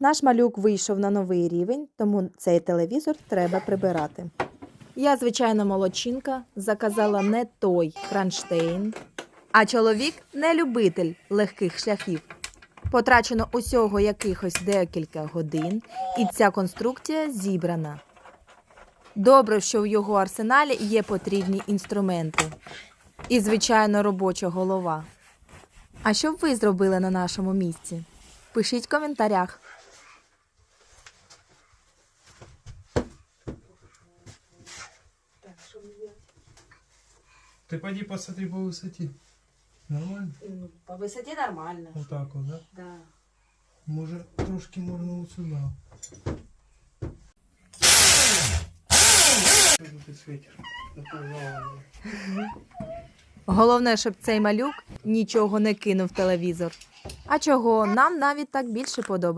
Наш малюк вийшов на новий рівень, тому цей телевізор треба прибирати. Я, звичайно, молодчинка, заказала не той кронштейн, а чоловік не любитель легких шляхів. Потрачено усього якихось декілька годин, і ця конструкція зібрана. Добре, що в його арсеналі є потрібні інструменти. І, звичайно, робоча голова. А що б ви зробили на нашому місці? Пишіть в коментарях. Ты пойди посмотри по высоте. Нормально? Ну, По висоті нормально. Вот так вот, да? Да. Може, трошки можна вот сюда. Что ты светишь? Напугала меня. Головне, щоб цей малюк нічого не кинув в телевізор. А чого нам навіть так більше подобається.